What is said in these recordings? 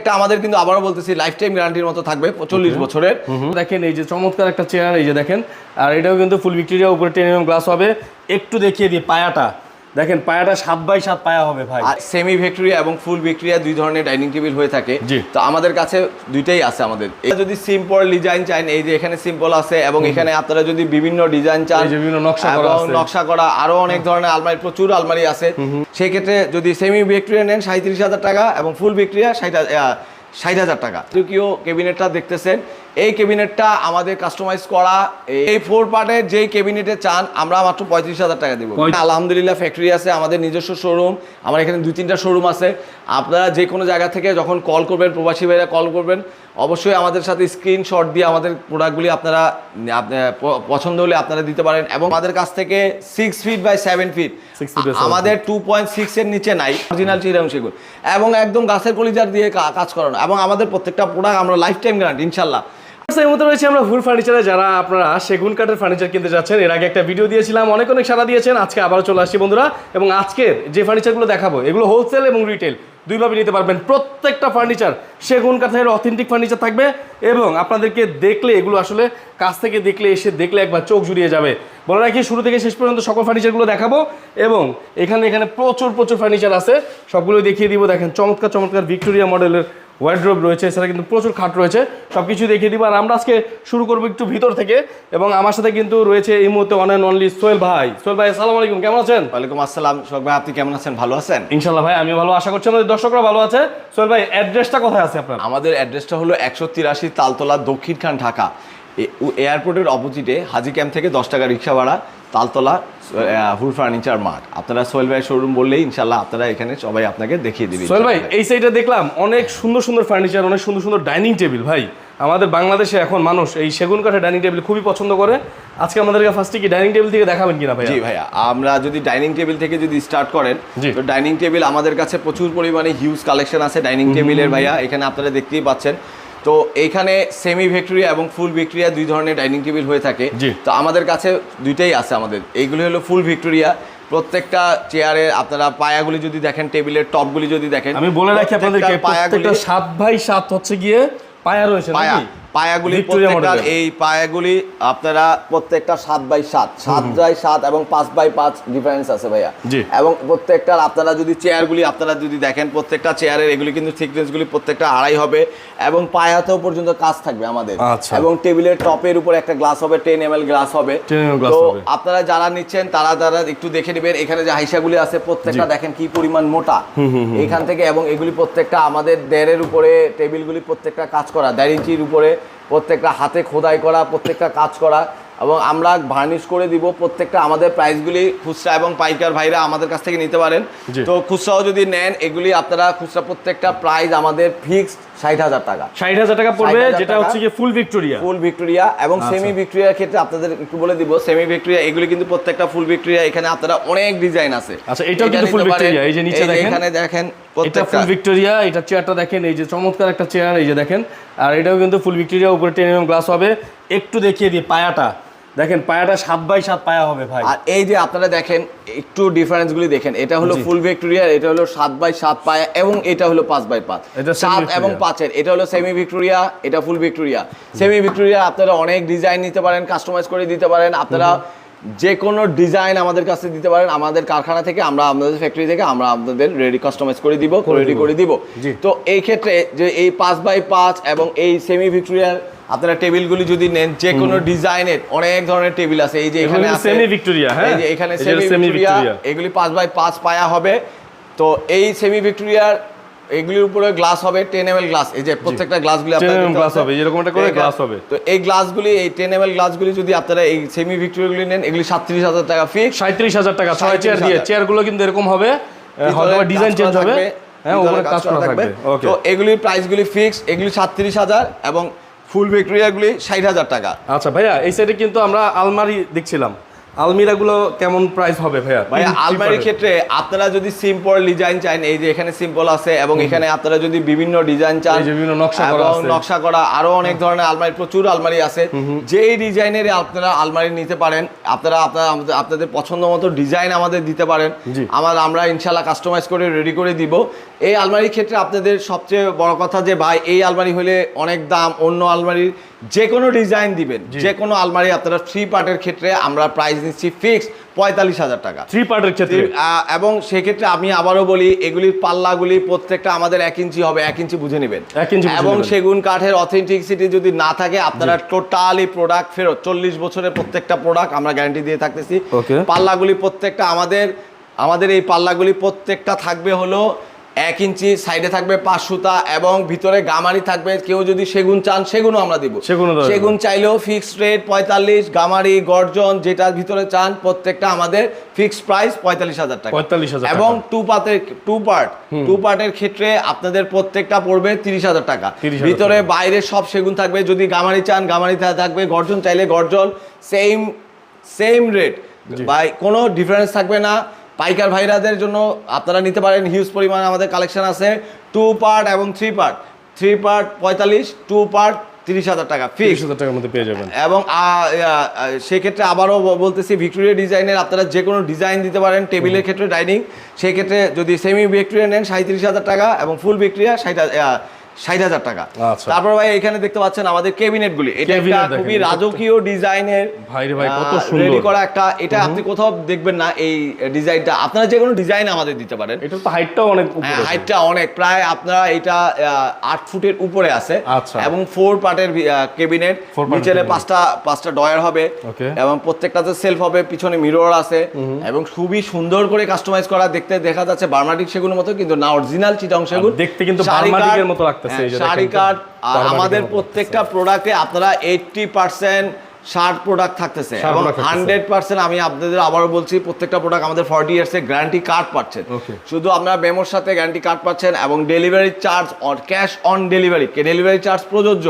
একটা আমাদের কিন্তু আবারও বলতেছি লাইফ টাইম গ্যারান্টির মতো থাকবে চল্লিশ বছরের। দেখেন এই যে চমৎকার একটা চেয়ার এই যে দেখেন। আর এটাও কিন্তু ফুল ভিক্টোরিয়া উপরে টেন এম গ্লাস হবে। একটু দেখিয়ে দিই পায়াটা। দেখেন পায়াটা সাত বাই সাত পায়া হবে ভাই। আর সেমি ভিক্টোরিয়া এবং ফুল ভিক্টোরিয়া দুই ধরনের ডাইনিং টেবিল হয়ে থাকে। তো আমাদের কাছে দুইটাই আছে আমাদের। যদি সিম্পল ডিজাইন চান এই যে এখানে সিম্পল আছে এবং এখানে আপনারা যদি বিভিন্ন ডিজাইন চান বিভিন্ন নকশা করা আছে। নকশা করা আরও অনেক ধরনের আলমারি প্রচুর আলমারি আছে। সেই ক্ষেত্রে যদি সেমি ভিক্টোরিয়া নেন সাঁত্রিশ হাজার টাকা এবং ফুল ভিক্টোরিয়া ষাট ষাট হাজার টাকা। তৃতীয় কেবিনেটটা দেখতেছেন এই কেবিনেটটা আমাদের কাস্টমাইজ করা। এই ফোর পার্টে যেই কেবিনেটে চান আমরা মাত্র পঁয়ত্রিশ হাজার টাকা দেবো। আলহামদুলিল্লাহ ফ্যাক্টরি আছে আমাদের নিজস্ব শোরুম আমার এখানে দুই তিনটা শোরুম আছে। আপনারা যে কোনো জায়গা থেকে যখন কল করবেন প্রবাসী ভাইরা কল করবেন অবশ্যই আমাদের সাথে স্ক্রিনশট দিয়ে আমাদের প্রোডাক্টগুলি আপনারা পছন্দ হলে আপনারা দিতে পারেন এবং আমাদের কাছ থেকে six feet by seven feet আমাদের টু পয়েন্ট সিক্সের নিচে নাই অরিজিনাল চিরাং সেগুন এবং একদম গাছের কলিজার দিয়ে কাজ করানো। এবং আমাদের প্রত্যেকটা প্রোডাক্ট আমরা লাইফ টাইম গ্যারান্টি ইনশাল্লাহ। এই মতো রয়েছে আমরা ফুল ফার্নিচারে যারা আপনারা সেগুন কাঠের ফার্নিচার কিনতে যাচ্ছেন, এর আগে একটা ভিডিও দিয়েছিলাম, অনেক অনেক সারা দিয়েছেন, আজকে আবারও চলে আসছি বন্ধুরা। এবং আজকের যে ফার্নিচারগুলো দেখাবো, এগুলো হোলসেল এবং রিটেল দুইভাবে নিতে পারবেন। প্রত্যেকটা ফার্নিচার সেগুন কাঠের অথেন্টিক ফার্নিচার থাকবে এবং আপনাদেরকে দেখলে, এগুলো আসলে কাছ থেকে দেখলে, এসে দেখলে একবার চোখ জুড়িয়ে যাবে। বলে রাখি, শুরু থেকে শেষ পর্যন্ত সকল ফার্নিচারগুলো দেখাবো এবং এখানে এখানে প্রচুর প্রচুর ফার্নিচার আছে। সবগুলো দেখিয়ে দিব। দেখেন, চমৎকার চমৎকার ভিক্টোরিয়া মডেলের ওয়ার্ড্রোব রয়েছে এছাড়া কিন্তু প্রচুর খাট রয়েছে সব কিছু দেখিয়ে দিব। আর আমরা আজকে শুরু করব একটু ভিতর থেকে এবং আমার সাথে কিন্তু রয়েছে এই মুহূর্তে ওয়ান অ্যান্ড অনলি সোহেল ভাই। সোহেল ভাই আসসালামু আলাইকুম কেমন আছেন? ওয়ালাইকুম আসসালাম শোক ভাই আপনি কেমন আছেন? ভালো আছেন? ইনশাল্লাহ ভাই আমি ভালো আশা করছি আমাদের দর্শকরা ভালো আছে। সোহেল ভাই অ্যাড্রেসটা কোথায় আছে আপনার? আমাদের অ্যাড্রেসটা হলো একশো তিরাশি তালতলা দক্ষিণ খান ঢাকা এয়ারপোর্টের অপোজিটে হাজি ক্যাম্প থেকে দশ টাকা রিক্সা ভাড়া। তালতলা হুল ফার্নিচার মার্ট আপনারা সোহেল ভাই শোরুম বললেই ইনশাল্লাহ আপনারা এখানে সবাই আপনাকে দেখিয়ে দিবে সোহেল ভাই এই সাইডে দেখলাম অনেক সুন্দর সুন্দর ফার্নিচার অনেক সুন্দর সুন্দর ডাইনিং টেবিল ভাই। আমাদের বাংলাদেশে এখন মানুষ এই সেগুন কাঠের ডাইনিং টেবিল খুবই পছন্দ করে। আজকে আমাদেরকে ফার্স্টে কি ডাইনিং টেবিল থেকে দেখাবেন কিনা ভাই জি ভাইয়া আমরা যদি ডাইনিং টেবিল থেকে যদি স্টার্ট করেন তো ডাইনিং টেবিল আমাদের কাছে প্রচুর পরিমাণে হিউজ কালেকশন আছে ডাইনিং টেবিলের ভাইয়া। এখানে আপনারা দেখতেই পাচ্ছেন তো এইখানে সেমি ভিক্টোরিয়া এবং ফুল ভিক্টোরিয়া দুই ধরনের ডাইনিং টেবিল হয়ে থাকে। তো আমাদের কাছে দুইটাই আছে আমাদের। এইগুলি হলো ফুল ভিক্টোরিয়া প্রত্যেকটা চেয়ারে আপনারা পায়াগুলি যদি দেখেন টেবিলের টপগুলি যদি দেখেন আমি বলে রাখি আপনাদেরকে পায়াগুলি সাত বাই সাত হচ্ছে গিয়ে পায়া রয়েছে পায়া। পায়াগুলি ভিক্টোরিয়া প্রত্যেকটা এই পায়াগুলি আপনারা প্রত্যেকটা সাত বাই সাত সাত বাই সাত এবং পাঁচ বাই পাঁচ ডিফারেন্স আছে ভাইয়া। এবং প্রত্যেকটার আপনারা যদি চেয়ারগুলি আপনারা যদি দেখেন প্রত্যেকটা চেয়ারের এগুলি কিন্তু থিকনেসগুলি প্রত্যেকটা আড়াই হবে এবং পায়াতেও পর্যন্ত কাজ থাকবে আমাদের। আচ্ছা। এবং টেবিলের টপের উপর একটা গ্লাস হবে টেন এম গ্লাস হবে। 10 ml glass তো আপনারা যারা নিচ্ছেন তারা তারা একটু দেখে নেবেন এখানে যে হাইসাগুলি আছে প্রত্যেকটা দেখেন কি পরিমাণ মোটা। এখান থেকে এবং এগুলি প্রত্যেকটা আমাদের দেড়ের উপরে টেবিলগুলি প্রত্যেকটা কাজ করা দেড় ইঞ্চির উপরে প্রত্যেকটা হাতে খোদাই করা প্রত্যেকটা কাজ করা এবং আমরা ভার্নিশ করে দিব প্রত্যেকটা আমাদের প্রাইসগুলি খুচরা এবং পাইকার ভাইরা আমাদের কাছ থেকে নিতে পারেন। তো খুচরাও যদি নেন এগুলি আপনারা খুচরা প্রত্যেকটা প্রাইস আমাদের ফিক্সড ষাট হাজার টাকা। ষাট হাজার টাকা পড়বে যেটা হচ্ছে গিয়ে ফুল ভিক্টোরিয়া ফুল ভিক্টোরিয়া এবং সেমি ভিক্টোরিয়ার ক্ষেত্রে আপনাদের একটু বলে দিব সেমি ভিক্টোরিয়া এগুলি কিন্তু প্রত্যেকটা ফুল ভিক্টোরিয়া এখানে আপনারা অনেক ডিজাইন আছে। আচ্ছা, এটাও কিন্তু পারেন। ভিক্টোরিয়া, এই যে নিচে দেখেন। এখানে দেখেন এটা প্রত্যেকটা। ফুল ভিক্টোরিয়া এটা চেয়ারটা দেখেন এই যে চমৎকার একটা চেয়ার এই যে দেখেন। আর এটাও কিন্তু ফুল ভিক্টোরিয়া উপরে টেন গ্লাস হবে। একটু দেখিয়ে দিই পায়াটা। দেখেন পায়াটা সাত বাই সাত পায়া হবে ভাই। আর এই যে আপনারা দেখেন একটু ডিফারেন্সগুলি দেখেন এটা হলো ফুল ভিক্টোরিয়া এটা হলো সাত বাই সাত পায়া এবং এটা হলো পাঁচ বাই পাঁচ। এটা সাত এবং পাঁচের এটা হলো সেমি ভিক্টোরিয়া এটা ফুল ভিক্টোরিয়া সেমি ভিক্টোরিয়া আপনারা অনেক ডিজাইন নিতে পারেন কাস্টমাইজ করে দিতে পারেন আপনারা যে কোনো ডিজাইন আমাদের কাছে দিতে পারেন আমাদের কারখানা থেকে আমরা আপনাদের ফ্যাক্টরি থেকে আমরা আপনাদের রেডি কাস্টমাইজ করে দিব রেডি করে দিব। তো এই ক্ষেত্রে যে এই পাঁচ বাই পাঁচ এবং এই সেমি ভিক্টোরিয়ার আপনারা টেবিলগুলি যদি নেন যে কোনো ডিজাইনের অনেক ধরনের টেবিল আছে। এই যে এখানে আছে semi Victoria, হ্যাঁ? এই যে এখানে সেমি ভিক্টোরিয়া এগুলি পাঁচ বাই পাঁচ পায়া হবে। তো এই সেমি ভিক্টোরিয়ার এগুলির উপরে গ্লাস হবে টেন এম গ্লাস এই যে প্রত্যেকটা গ্লাসগুলি 10 glass পাচ্ছেন। হবে, এরকম একটা করে glass হবে। তো এই গ্লাসগুলি এই টেন এম গ্লাসগুলি যদি আপনারা এই সেমি ভিক্টোরিয়াগুলি নেন এগুলি সাতত্রিশ হাজার টাকা ফিক্স সাঁত্রিশ হাজার টাকা ছয় চেয়ার দিয়ে। চেয়ারগুলো কিন্তু এরকম হবে হয়তো ডিজাইন চেঞ্জ হবে। হ্যাঁ উপরে কাজ করা থাকবে। ওকে তো এগুলির প্রাইসগুলি ফিক্স এগুলি সাতত্রিশ হাজার এবং ফুল বিক্রিয়াগুলি ষাট হাজার টাকা। আচ্ছা ভাইয়া এই সাইডে কিন্তু আমরা আলমারি দেখছিলাম। আলমিরাগুলো কেমন প্রাইস হবে ভাইয়া? ভাই আলমারির ক্ষেত্রে আপনারা যদি সিম্পল ডিজাইন চান এই যে এখানে সিম্পল আছে এবং এখানে আপনারা যদি বিভিন্ন ডিজাইন চান এই যে বিভিন্ন নকশা করা আছে। নকশা করা আরও অনেক ধরনের আলমারি প্রচুর আলমারি আছে। যেই ডিজাইনের আপনারা আলমারি নিতে পারেন আপনারা আপনারা আপনাদের পছন্দ মতো ডিজাইন আমাদের দিতে পারেন। আমার আমরা ইনশাল্লাহ কাস্টমাইজ করে রেডি করে দিব। এই আলমারির ক্ষেত্রে আপনাদের সবচেয়ে বড় কথা যে ভাই এই আলমারি হলে অনেক দাম অন্য আলমারির যে কোনো ডিজাইন দিবেন। যে কোনো আলমারি আপনারা থ্রি পার্টের ক্ষেত্রে আমরা প্রাইস নিচ্ছি ফিক্সড পঁয়তাল্লিশ হাজার টাকা। থ্রি পার্টের ক্ষেত্রে। এবং সেক্ষেত্রে আমি আবারও বলি এগুলির পাল্লাগুলি প্রত্যেকটা আমাদের এক ইঞ্চি হবে এক ইঞ্চি বুঝে নেবেন। এক ইঞ্চি এবং সেগুন কাঠের অথেন্টিসিটি যদি না থাকে আপনারা টোটালি প্রোডাক্ট ফেরত চল্লিশ বছরের প্রত্যেকটা প্রোডাক্ট আমরা গ্যারান্টি দিয়ে থাকতেছি। পাল্লাগুলি প্রত্যেকটা আমাদের আমাদের এই পাল্লাগুলি প্রত্যেকটা থাকবে হলো এক ইঞ্চি সাইডে থাকবে পাঁচ সুতা এবং ভিতরে গামারি থাকবে। কেউ যদি সেগুন চান সেগুনও আমরা দিব। সেগুন চাইলেও ফিক্সড রেট পঁয়তাল্লিশ গামারি গর্জন যেটার ভিতরে চান প্রত্যেকটা আমাদের ফিক্সড প্রাইস পঁয়তাল্লিশ হাজার টাকা। পঁয়তাল্লিশ হাজার এবং টু পার্টের টু পার্ট টু পার্টের ক্ষেত্রে আপনাদের প্রত্যেকটা পড়বে তিরিশ হাজার টাকা। ভিতরে বাইরে সব সেগুন থাকবে। যদি গামারি চান গামারি থাকবে গর্জন চাইলে গর্জন সেম সেম রেট বাই কোনো ডিফারেন্স থাকবে না। পাইকার ভাইরাদের জন্য আপনারা নিতে পারেন হিউজ পরিমাণ আমাদের কালেকশন আছে টু পার্ট এবং থ্রি পার্ট থ্রি পার্ট পঁয়তাল্লিশ টু পার্ট তিরিশ হাজার টাকা ফিক্স হাজার টাকার মধ্যে পেয়ে যাবেন। এবং সেক্ষেত্রে আবারও বলতেছি ভিক্টোরিয়া ডিজাইনের আপনারা যে কোনো ডিজাইন দিতে পারেন টেবিলের ক্ষেত্রে ডাইনিং সেক্ষেত্রে যদি সেমি ভিক্টোরিয়া নেন সাঁত্রিশ হাজার টাকা এবং ফুল ভিক্টোরিয়া ষাট ষাট হাজার টাকা। আচ্ছা। তারপর ভাই এখানে দেখতে পাচ্ছেন আমাদের কেবিনেটগুলি এটা একটা খুবই রাজকীয় ডিজাইনের। রেডি করা একটা এটা আপনি কোথাও দেখবেন না এই ডিজাইনটা। আপনারা যে কোনো ডিজাইন আমাদের দিতে পারেন। এটা তো হাইটটাও অনেক উপরে হ্যাঁ। হাইটটা অনেক। প্রায় আপনারা এটা আট ফুটের উপরে আছে। আচ্ছা। এবং ফোর পার্টের কেবিনেট নিচে পাঁচটা পাঁচটা ডয়ার হবে। এবং প্রত্যেকটাতে সেলফ হবে পিছনে মিরর আছে। এবং খুবই সুন্দর করে কাস্টমাইজ করা। দেখতে দেখা যাচ্ছে বার্মাটিক সেগুনের মতো কিন্তু না অরিজিনাল চিটং সেগুন। দেখতে কিন্তু বার্মাটিকের মতো লাগতেছে, হ্যাঁ, শাড়ি আর আমাদের প্রত্যেকটা প্রোডাক্টে আপনারা এইটটি পার্সেন্ট ষাট প্রোডাক্ট থাকতেছে এবং হান্ড্রেড পার্সেন্ট আমি আপনাদের আবারও বলছি প্রত্যেকটা প্রোডাক্ট আমাদের ফর্টি ইয়ার্সের গ্যারান্টি কার্ড পাচ্ছেন। শুধু আপনারা মেমোর সাথে গ্যারান্টি কার্ড পাচ্ছেন এবং delivery charge on cash on delivery delivery charge প্রযোজ্য।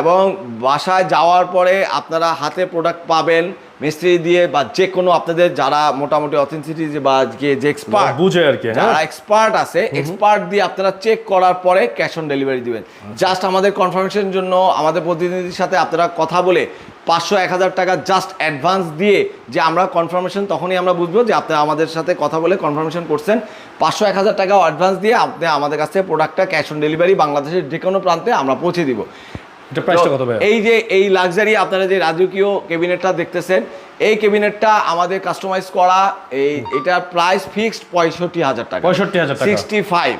এবং বাসায় যাওয়ার পরে আপনারা হাতে প্রোডাক্ট পাবেন। মিস্ত্রি দিয়ে বা যে কোনো আপনাদের যারা মোটামুটি অথেন্টিসিটি বা যে- যে এক্সপার্ট বুঝে আর কি হ্যাঁ? যারা এক্সপার্ট আছে এক্সপার্ট দিয়ে আপনারা চেক করার পরে ক্যাশ অন ডেলিভারি দিবেন। জাস্ট আমাদের কনফার্মেশনের জন্য আমাদের প্রতিনিধির সাথে আপনারা কথা বলে পাঁচশো এক হাজার টাকা জাস্ট অ্যাডভান্স দিয়ে যে আমরা কনফার্মেশন তখনই আমরা বুঝব যে আপনি আমাদের সাথে কথা বলে কনফার্মেশন করছেন। পাঁচশো এক হাজার টাকা অ্যাডভান্স দিয়ে আপনি আমাদের কাছ থেকে প্রোডাক্টটা ক্যাশ অন ডেলিভারি বাংলাদেশের যে কোনো প্রান্তে আমরা পৌঁছে দিব। এটা প্রাইসটা কত ভাই এই যে এই লাক্সারি আপনারা যে রাজকীয় ক্যাবিনেটটা দেখতেছেন এই ক্যাবিনেটটা আমাদের কাস্টমাইজ করা এই এটা প্রাইস ফিক্সড পঁয়ষট্টি হাজার টাকা। পঁয়ষট্টি হাজার সিক্সটি ফাইভ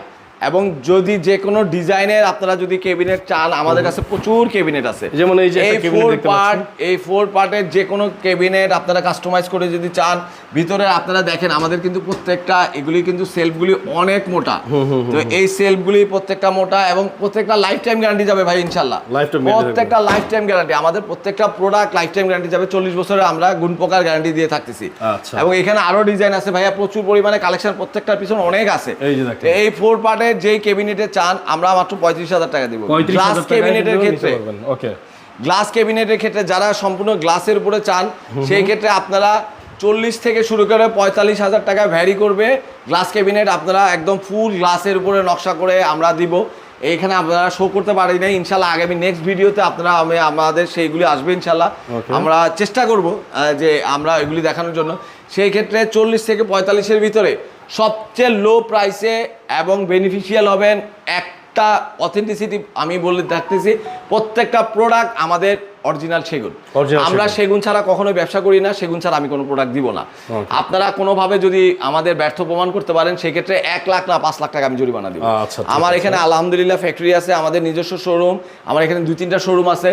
এবং যদি যে কোনো ডিজাইনের আপনারা যদি কেবিনেট চান আমাদের কাছে প্রচুর কেবিনেট আছে। যেমন এই যে এই ফোর পার্ট এই ফোর পার্টের যে কোনো কেবিনেট আপনারা কাস্টমাইজ করে যদি চান ভিতরে আপনারা দেখেন আমাদের কিন্তু প্রত্যেকটা এগুলি কিন্তু সেলফগুলি অনেক মোটা। তো এই সেলফগুলি প্রত্যেকটা মোটা এবং প্রত্যেকটা লাইফ টাইম গ্যারান্টি যাবে ভাই ইনশাল্লাহ প্রত্যেকটা লাইফ টাইম গ্যারান্টি আমাদের প্রত্যেকটা প্রোডাক্ট লাইফ টাইম গ্যারান্টি যাবে চল্লিশ বছরে আমরা গুণ প্রকার গ্যারান্টি দিয়ে থাকতেছি। আচ্ছা। এবং এখানে আরও ডিজাইন আছে ভাইয়া প্রচুর পরিমাণে কালেকশন প্রত্যেকটার পিছনে অনেক আছে। এই ফোর দেখেন। পার্টের যেই কেবিনেটে চান আমরা মাত্র পঁয়ত্রিশ হাজার টাকা দিব। গ্লাস কেবিনেটের ক্ষেত্রে। ওকে গ্লাস ক্যাবিনেটের ক্ষেত্রে যারা সম্পূর্ণ গ্লাসের উপরে চান সেই ক্ষেত্রে আপনারা চল্লিশ থেকে শুরু করে পঁয়তাল্লিশ হাজার টাকা ভ্যারি করবে। গ্লাস ক্যাবিনেট আপনারা একদম ফুল গ্লাসের উপরে নকশা করে আমরা দিব। এইখানে আপনারা শো করতে পারি না ইনশাল্লাহ আগামী নেক্সট ভিডিওতে আপনারা আমি আমাদের সেইগুলি আসবে ইনশাল্লাহ আমরা চেষ্টা করব যে আমরা এগুলি দেখানোর জন্য। সেই ক্ষেত্রে চল্লিশ থেকে পঁয়তাল্লিশের ভিতরে সবচেয়ে লো প্রাইসে এবং বেনিফিশিয়াল হবেন একটা অথেন্টিসিটি আমি বলে থাকতেছি প্রত্যেকটা প্রোডাক্ট আমাদের অরিজিনাল সেগুন। আমরা সেগুন। ছাড়া কখনো ব্যবসা করি না সেগুন ছাড়া আমি কোনো প্রোডাক্ট দিব না। আপনারা কোনোভাবে যদি আমাদের ব্যর্থ প্রমাণ করতে পারেন সেক্ষেত্রে এক লাখ না পাঁচ লাখ টাকা আমি জরিমানা দিব। আচ্ছা, আমার এখানে আলহামদুলিল্লাহ ফ্যাক্টরি আছে আমাদের নিজস্ব শোরুম আমার এখানে দুই তিনটা শোরুম আছে।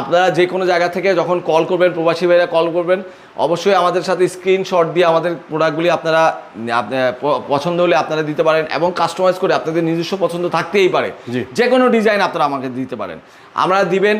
আপনারা যে কোনো জায়গা থেকে যখন কল করবেন প্রবাসী ভাইরা কল করবেন অবশ্যই আমাদের সাথে স্ক্রিনশট দিয়ে আমাদের প্রোডাক্টগুলি আপনারা পছন্দ হলে আপনারা দিতে পারেন এবং কাস্টমাইজ করে আপনাদের নিজস্ব পছন্দ থাকতেই পারে। যে কোনো ডিজাইন আপনারা আমাকে দিতে পারেন। আমরা দিবেন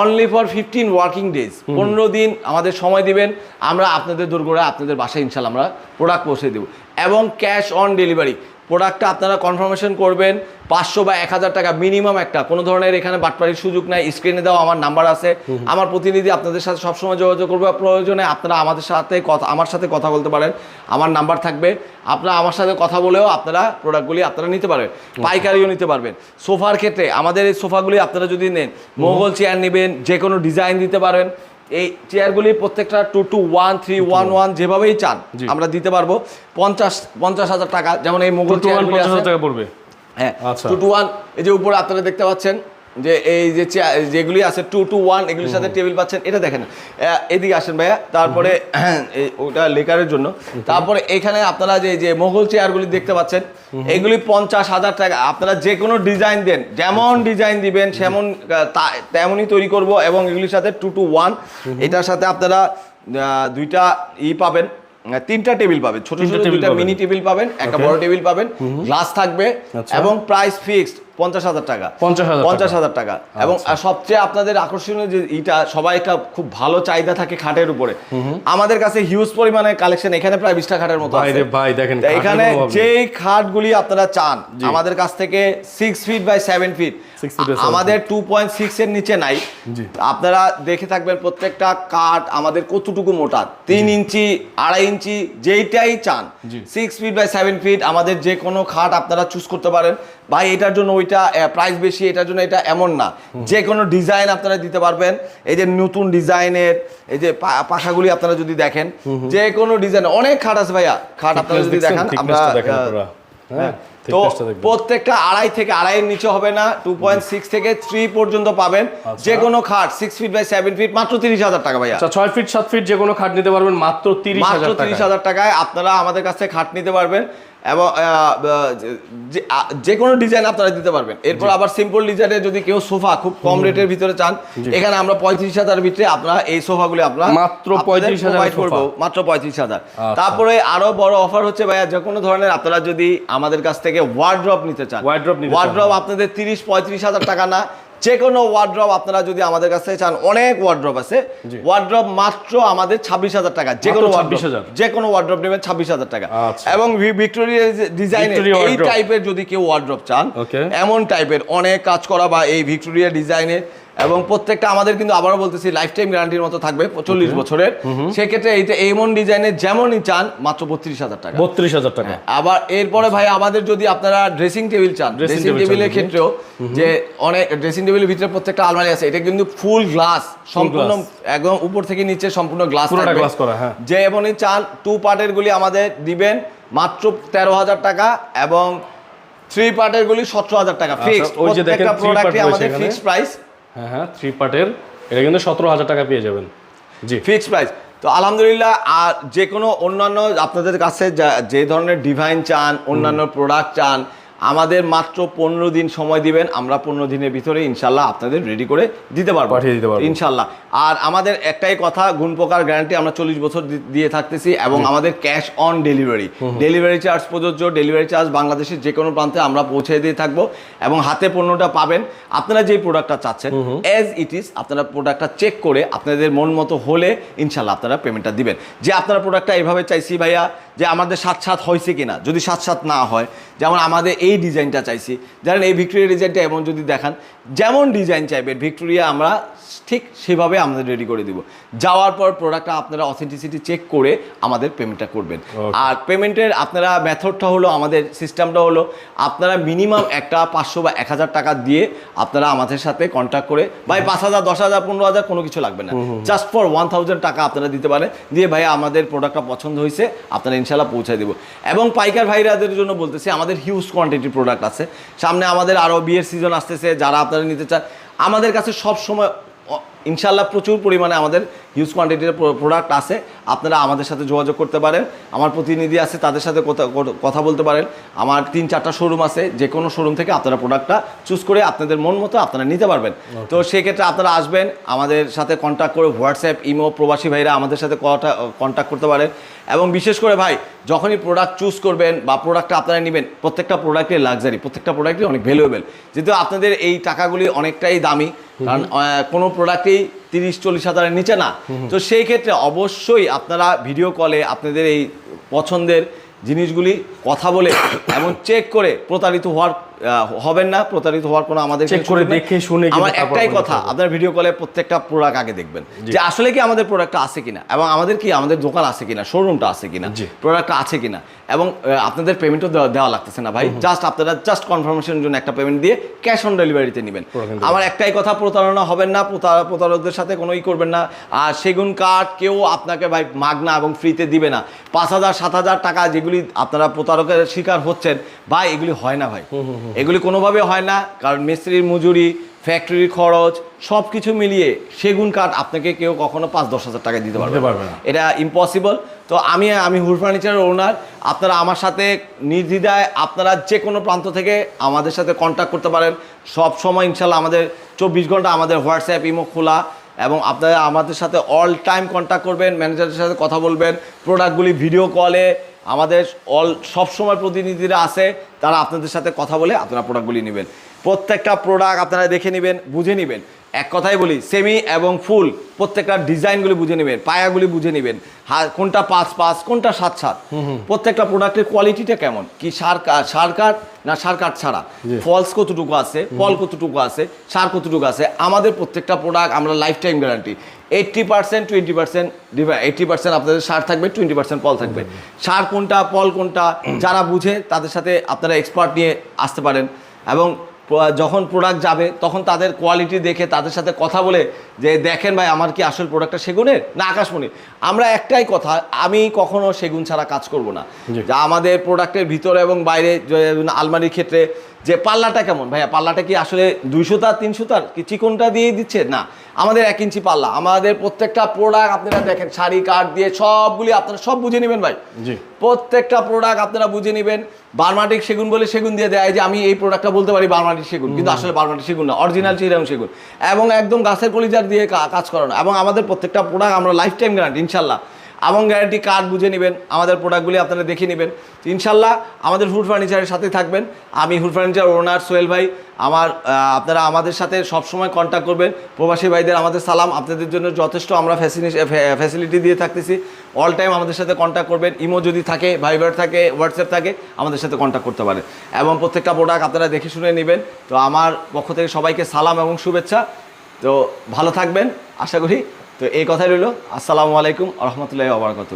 only for fifteen working days পনেরো দিন আমাদের সময় দিবেন। আমরা আপনাদের দুর্গোড়া আপনাদের বাসায় ইনশাল্লাহ আমরা প্রোডাক্ট পৌঁছে দেবো। এবং ক্যাশ অন ডেলিভারি প্রোডাক্টটা আপনারা কনফার্মেশন করবেন পাঁচশো বা এক হাজার টাকা মিনিমাম একটা। কোনো ধরনের এখানে বাটপাড়ির সুযোগ নাই স্ক্রিনে দেওয়া আমার নাম্বার আছে। আমার প্রতিনিধি আপনাদের সাথে সবসময় যোগাযোগ করবে প্রয়োজনে আপনারা আমাদের সাথে কথা আমার সাথে কথা বলতে পারেন। আমার নাম্বার থাকবে আপনারা আমার সাথে কথা বলেও আপনারা প্রোডাক্টগুলি আপনারা নিতে পারবেন পাইকারিও নিতে পারবেন। সোফার ক্ষেত্রে আমাদের এই সোফাগুলি আপনারা যদি নেন মোগল চেয়ার নেবেন যে কোনো ডিজাইন দিতে পারেন এই চেয়ারগুলি প্রত্যেকটা two two one three one one যেভাবেই চান আমরা দিতে পারব। পঞ্চাশ পঞ্চাশ হাজার টাকা যেমন এই মোগল চেয়ার চেয়ারগুলি পড়বে। হ্যাঁ। টু টু ওয়ান এই যে উপরে আপনারা দেখতে পাচ্ছেন যে এই যে যেগুলি আছে টু টু ওয়ান এগুলির সাথে টেবিল পাচ্ছেন এটা দেখেন। এদিকে আসেন ভাইয়া তারপরে ওটা লেকারের জন্য। তারপরে এখানে আপনারা যে যে মোগল চেয়ারগুলি দেখতে পাচ্ছেন এগুলি পঞ্চাশ হাজার টাকা। আপনারা যে কোনো ডিজাইন দেন যেমন ডিজাইন দিবেন সেমন তেমনই তৈরি করব এবং এগুলির সাথে টু টু ওয়ান এটার সাথে আপনারা দুইটা ই পাবেন তিনটা টেবিল পাবেন। ছোট ছোট দুইটা মিনি টেবিল পাবেন একটা বড় টেবিল পাবেন গ্লাস থাকবে আচ্ছা। এবং প্রাইস ফিক্সড পঞ্চাশ হাজার টাকা। পঞ্চাশ হাজার টাকা। এবং আহ, সবচেয়ে আপনাদের আকর্ষণীয় যে ইটা সবাই একটা খুব ভালো চাহিদা থাকে খাটের উপরে। আমাদের কাছে হিউজ পরিমাণে কালেকশন এখানে প্রায় বিশটা খাটের মতো ভাই দেখেন এখানে যেই খাটগুলি আপনারা চান আমাদের কাছ থেকে six feet by seven feet আমাদের টু পয়েন্ট সিক্স এর নিচে নাই। আপনারা দেখে থাকবেন প্রত্যেকটা কাঠ আমাদের কতটুকু মোটা। তিন ইঞ্চি আড়াই ইঞ্চি যেইটাই চান। Six feet by seven feet আমাদের যে কোনো খাট আপনারা চুজ করতে পারেন। ভাই এটার জন্য ওইটা প্রাইস বেশি এটার জন্য এটা এমন না। যে কোনো ডিজাইন আপনারা দিতে পারবেন। এই যে নতুন ডিজাইনের এই যে পাখাগুলি আপনারা যদি দেখেন যে কোনো ডিজাইন অনেক খাট আছে ভাইয়া। খাট আপনারা যদি? দেখান আমরা পুরা। হ্যাঁ। তো। প্রত্যেকটা আড়াই থেকে আড়াইয়ের নিচে হবে না টু পয়েন্ট সিক্স থেকে থ্রি পর্যন্ত পাবেন। আচ্ছা। যে কোনো খাট six feet by seven feet মাত্র তিরিশ হাজার টাকা ভাইয়া। আচ্ছা ছয় ফিট সাত ফিট যে কোনো খাট নিতে পারবেন মাত্র তিরিশ মাত্র তিরিশ হাজার টাকায় আপনারা আমাদের কাছে খাট নিতে পারবেন। এবং যে- কোনো ডিজাইন আপনারা দিতে পারবেন। এরপর আবার সিম্পল ডিজাইনে যদি কেউ সোফা খুব কম রেটের ভিতরে চান এখানে আমরা পঁয়ত্রিশ হাজার ভিতরে আপনারা এই সোফাগুলি আপনারা মাত্র আপনাদের 35,000 provide সোফা। করব, মাত্র পঁয়ত্রিশ হাজার। তারপরে আরও বড় অফার হচ্ছে ভাইয়া যে কোনো ধরনের আপনারা যদি আমাদের কাছ থেকে ওয়ার্ড্রপ নিতে চান। চান। ওয়ার্ড্রপ আপনাদের তিরিশ পঁয়ত্রিশ হাজার টাকা না যে কোনো ওয়ার্ড্রপ আপনারা যদি আমাদের কাছে চান অনেক ওয়ার্ড্রপ আছে। ওয়ার্ড্রপ মাত্র আমাদের ছাব্বিশ হাজার টাকা। যে কোনো 26,000 ওয়ার্ড্রপ যে কোনো ওয়ার্ড্রপ নেবেন ছাব্বিশ হাজার টাকা। আচ্ছা। এবং ভিক্টোরিয়া ডিজাইন এই টাইপের যদি কেউ ওয়ার্ড্রপ চান এমন টাইপের অনেক কাজ করা বা এই ভিক্টোরিয়া ডিজাইনের এবং প্রত্যেকটা আমাদের কিন্তু আবারও বলতেছি লাইফ টাইম গ্যারান্টির মতো থাকবে চল্লিশ বছরের। সেক্ষেত্রে এইটা এমন ডিজাইনের যেমনই চান মাত্র বত্রিশ হাজার টাকা। বত্রিশ হাজার টাকা। আবার এরপরে ভাই আমাদের যদি আপনারা ড্রেসিং টেবিল চান ড্রেসিং টেবিলের ক্ষেত্রেও যে অনেক ড্রেসিং টেবিলের ভিতরে প্রত্যেকটা আলমারি আছে এটা কিন্তু ফুল গ্লাস সম্পূর্ণ একদম উপর থেকে নিচে সম্পূর্ণ গ্লাস হ্যাঁ। যে এমনই চান টু পার্টের গুলি আমাদের দিবেন মাত্র তেরো হাজার টাকা এবং থ্রি পার্টের গুলি সতেরো হাজার টাকা আচ্ছা, ফিক্সড ওই প্রত্যেকটা প্রোডাক্টে আমাদের ফিক্সড প্রাইস হ্যাঁ হ্যাঁ থ্রি পার্টের এটা কিন্তু সতেরো হাজার টাকা পেয়ে যাবেন। জি। ফিক্সড প্রাইস তো আলহামদুলিল্লাহ আর যে কোনো অন্যান্য আপনাদের কাছে যা- যে ধরনের ডিভাইন চান অন্যান্য প্রোডাক্ট চান আমাদের মাত্র পনেরো দিন সময় দিবেন আমরা পনেরো দিনের ভিতরে ইনশাল্লাহ আপনাদের রেডি করে দিতে পারব। পাঠিয়ে দিতে পারব। ইনশাল্লাহ। আর আমাদের একটাই কথা গুণ প্রকার গ্যারান্টি আমরা চল্লিশ বছর দিয়ে থাকতেছি এবং আমাদের cash on delivery delivery charge প্রযোজ্য ডেলিভারি চার্জ বাংলাদেশের যে কোনো প্রান্তে আমরা পৌঁছে দিয়ে থাকব এবং হাতে পণ্যটা পাবেন। আপনারা যে প্রোডাক্টটা চাচ্ছেন অ্যাজ ইট ইজ আপনারা প্রোডাক্টটা চেক করে আপনাদের মন মতো হলে ইনশাল্লাহ আপনারা পেমেন্টটা দিবেন। যে আপনারা প্রোডাক্টটা এভাবে চাইছি ভাইয়া যে আমাদের সাত সাত হয়েছে কিনা যদি সাত সাত না হয় যেমন আমাদের এই ডিজাইনটা চাইছি। জানেন এই ভিক্টোরিয়া ডিজাইনটা এমন যদি দেখান যেমন ডিজাইন চাইবেন ভিক্টোরিয়া আমরা ঠিক সেভাবে আমাদের রেডি করে দিব। যাওয়ার পর প্রোডাক্টটা আপনারা অথেন্টিসিটি চেক করে আমাদের পেমেন্টটা করবেন। আর পেমেন্টের আপনারা মেথডটা হলো আমাদের সিস্টেমটা হলো আপনারা মিনিমাম একটা পাঁচশো বা এক হাজার টাকা দিয়ে আপনারা আমাদের সাথে কন্ট্যাক্ট করে ভাই পাঁচ হাজার দশ হাজার পনেরো হাজার কোনো কিছু লাগবে না। জাস্ট ফর ওয়ান থাউজেন্ড টাকা আপনারা দিতে পারেন। দিয়ে ভাই আমাদের প্রোডাক্টটা পছন্দ হয়েছে আপনারা ইনশাল্লাহ পৌঁছে দেবো। এবং পাইকার ভাইরাদের জন্য বলতেছি আমাদের হিউজ কোয়ান্টিটির প্রোডাক্ট আছে। সামনে আমাদের আরও বিয়ের সিজন আসতেছে, যারা আপনারা নিতে চান, আমাদের কাছে সব সময় ইনশাল্লাহ প্রচুর পরিমাণে আমাদের হিউজ কোয়ান্টিটির প্রোডাক্ট আছে আপনারা আমাদের সাথে যোগাযোগ করতে পারেন। আমার প্রতিনিধি আছে তাদের সাথে কথা কথা বলতে পারেন। আমার তিন চারটা শোরুম আছে যে কোনো শোরুম থেকে আপনারা প্রোডাক্টটা চুজ করে আপনাদের মন মতো আপনারা নিতে পারবেন। তো সেক্ষেত্রে আপনারা আসবেন আমাদের সাথে কন্ট্যাক্ট করে হোয়াটসঅ্যাপ ইমো প্রবাসী ভাইরা আমাদের সাথে কন্ট্যাক্ট করতে পারেন। এবং বিশেষ করে ভাই যখনই প্রোডাক্ট চুজ করবেন বা প্রোডাক্টটা আপনারা নেবেন প্রত্যেকটা প্রোডাক্টের লাক্সারি প্রত্যেকটা প্রোডাক্টই অনেক ভ্যালুয়েবল যেহেতু আপনাদের এই টাকাগুলি অনেকটাই দামি কারণ কোনো প্রোডাক্টেই তিরিশ চল্লিশ হাজারের নিচে না। তো সেই ক্ষেত্রে অবশ্যই আপনারা ভিডিও কলে আপনাদের এই পছন্দের জিনিসগুলি কথা বলে এবং চেক করে প্রতারিত হওয়ার হবেন না প্রতারিত হওয়ার কোনো আমাদের কিছু করে দেখে শুনে আমার একটাই কথা আপনার ভিডিও কলে প্রত্যেকটা প্রোডাক্ট আগে দেখবেন। যে আসলে কি আমাদের প্রোডাক্টটা আছে কিনা এবং আমাদের কি আমাদের দোকান আছে কিনা শোরুমটা আছে কিনা প্রোডাক্টটা আছে কিনা এবং আপনাদের পেমেন্টও দেওয়া দেওয়া লাগতেছে না ভাই। জাস্ট আপনারা জাস্ট কনফার্মেশনের জন্য একটা পেমেন্ট দিয়ে ক্যাশ অন ডেলিভারিতে নেবেন। আমার একটাই কথা প্রতারণা হবেন না প্রতারকদের সাথে কোনোই করবেন না। আর সেগুন কাঠ কেউ আপনাকে ভাই মাগনা এবং ফ্রিতে দিবে না। পাঁচ হাজার সাত হাজার টাকা যেগুলি আপনারা প্রতারকের শিকার হচ্ছেন ভাই এগুলি হয় না ভাই। এগুলি কোনোভাবে হয় না কারণ মিস্ত্রির মজুরি ফ্যাক্টরির খরচ সব কিছু মিলিয়ে সেগুন কাঠ আপনাকে কেউ কখনো পাঁচ দশ হাজার টাকা দিতে পারবে পারবে না। এটা ইম্পসিবল তো আমি আমি হুড ফার্নিচারের ওনার আপনারা আমার সাথে নির্দ্বিধায় আপনারা যে কোনো প্রান্ত থেকে আমাদের সাথে কন্ট্যাক্ট করতে পারেন। সব সময় ইনশাল্লাহ আমাদের চব্বিশ ঘণ্টা আমাদের হোয়াটসঅ্যাপ ইমো খোলা এবং আপনারা আমাদের সাথে অল টাইম কন্ট্যাক্ট করবেন ম্যানেজারের সাথে কথা বলবেন প্রোডাক্টগুলি ভিডিও কলে আমাদের অল সবসময় প্রতিনিধিরা আছে, তারা আপনাদের সাথে কথা বলে আপনারা প্রোডাক্টগুলি নেবেন। প্রত্যেকটা প্রোডাক্ট আপনারা দেখে নেবেন, বুঝে নেবেন। এক কথাই বলি সেমি এবং ফুল প্রত্যেকটা ডিজাইনগুলি বুঝে নেবেন পায়াগুলি বুঝে নেবেন কোনটা পাঁচ পাঁচ কোনটা সাত সাত। প্রত্যেকটা প্রোডাক্টের কোয়ালিটিটা কেমন? কি সার কা- সার কাঠ না সার কাঠ ছাড়া? ফলস কতটুকু আছে ফল কতটুকু আছে সার কতটুকু আছে? আমাদের প্রত্যেকটা প্রোডাক্ট আমরা lifetime guarantee eighty percent twenty percent eighty percent আপনাদের সার থাকবে টোয়েন্টি পার্সেন্ট ফল থাকবে। সার কোনটা ফল কোনটা যারা বুঝে তাদের সাথে আপনারা এক্সপার্ট নিয়ে আসতে পারেন। এবং যখন প্রোডাক্ট যাবে তখন তাদের কোয়ালিটি দেখে তাদের সাথে কথা বলে যে দেখেন ভাই আমার কি আসল প্রোডাক্টটা সেগুনের না আকাশমণি আমরা একটাই কথা আমি কখনো সেগুন ছাড়া কাজ করব না। যা আমাদের প্রোডাক্টের ভিতরে এবং বাইরে আলমারির ক্ষেত্রে যে পাল্লাটা কেমন? ভাইয়া পাল্লাটা কি আসলে দুইশো তার তিনশো তার কি চিকনটা দিয়ে দিচ্ছে? না আমাদের এক ইঞ্চি পাল্লা। আমাদের প্রত্যেকটা প্রোডাক্ট আপনারা দেখেন শাড়ি কাঠ দিয়ে সবগুলি আপনারা সব বুঝে নেবেন ভাই। প্রত্যেকটা প্রোডাক্ট আপনারা বুঝে নেবেন। বার্মাটিক সেগুন বলে সেগুন দিয়ে দেয়। যে আমি এই প্রোডাক্টটা বলতে পারি বার্মাটিক সেগুন কিন্তু আসলে বার্মাটিক সেগুন না অরিজিনাল চিরাং সেগুন। এবং একদম গাছের কলিজার দিয়ে কাজ করানো। এবং আমাদের প্রত্যেকটা প্রোডাক্ট আমরা লাইফ টাইম গ্যারান্টি ইনশাল্লাহ। এবং গ্যারান্টি কার্ড বুঝে নেবেন, আমাদের প্রোডাক্টগুলি আপনারা দেখে নেবেন। ইনশাল্লাহ আমাদের হুড ফার্নিচারের সাথে থাকবেন। আমি হুড ফার্নিচার ওনার সোহেল ভাই, আমার আপনারা আমাদের সাথে সবসময় কন্ট্যাক্ট করবেন। প্রবাসী ভাইদের আমাদের সালাম, আপনাদের জন্য যথেষ্ট আমরা ফ্যাসিলিটি দিয়ে থাকতেছি। অল টাইম আমাদের সাথে কন্ট্যাক্ট করবেন। ইমো যদি থাকে ভাইবার থাকে হোয়াটসঅ্যাপ থাকে, আমাদের সাথে কন্ট্যাক্ট করতে পারেন। এবং প্রত্যেকটা প্রোডাক্ট আপনারা দেখে শুনে নেবেন। তো আমার পক্ষ থেকে সবাইকে সালাম এবং শুভেচ্ছা। তো ভালো থাকবেন। আশা করি তো এই কথাই রইল। আসসালামু আলাইকুম রহমতুল্লাহ আবরকাত